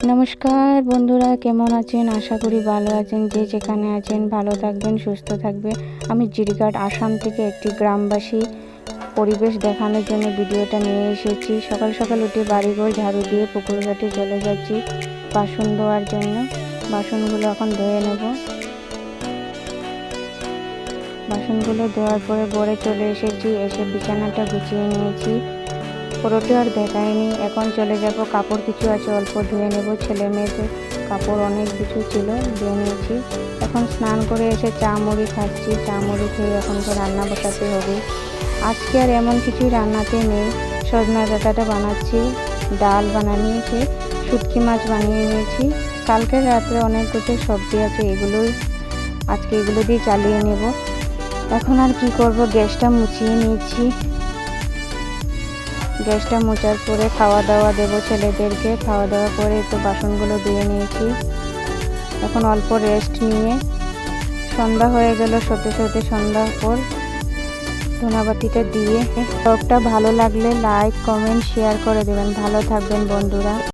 নমস্কার বন্ধুরা, কেমন আছেন? আশা করি ভালো আছেন। যে যেখানে আছেন, ভালো থাকবেন, সুস্থ থাকবে আমি জিরিঘাট আসাম থেকে একটি গ্রামবাসী পরিবেশ দেখানোর জন্য ভিডিওটা নিয়ে এসেছি। সকাল সকাল উঠে বাড়িঘর ঝাড়ু দিয়ে পুকুর ঘাটে চলে যাচ্ছি বাসন ধোয়ার জন্য। বাসনগুলো এখন ধুয়ে নেব। বাসনগুলো ধোয়ার পরে গড়ে চলে এসেছি। এসে বিছানাটা গুছিয়ে নিয়েছি। পুরোটি আর দেখায়নি এখন চলে যাব। কাপড় কিছু আছে, অল্প ধুয়ে নেব। ছেলে মেয়েদের কাপড় অনেক কিছু ছিল, ধুয়ে নিয়েছি। এখন স্নান করে এসে চা মুড়ি খাচ্ছি। চা মুড়ি খেয়ে এখন তো রান্না বসাতে হবে। আজকে আর এমন কিছু রান্নাতে নেই। সজনা ডাঁটাটা বানাচ্ছি, ডাল বানিয়েছি শুটকি মাছ বানিয়ে নিয়েছি। কালকের রাত্রে অনেক কিছু সবজি আছে, এগুলোই আজকে এগুলো দিয়ে চালিয়ে নেব। এখন আর কি করব? গ্যাসটা মুছিয়ে নিয়েছি। গ্যাসটা মোচার করে খাওয়া দাওয়া দেবো ছেলেদেরকে। খাওয়া দাওয়া করে একটু বাসনগুলো দিয়ে নিয়েছি। এখন অল্প রেস্ট নিয়ে সন্ধ্যা হয়ে গেল, সতে সতে সন্ধ্যার পর ধনাবাতিটা দিয়ে। ব্লগটা ভালো লাগলে লাইক কমেন্ট শেয়ার করে দেবেন। ভালো থাকবেন বন্ধুরা।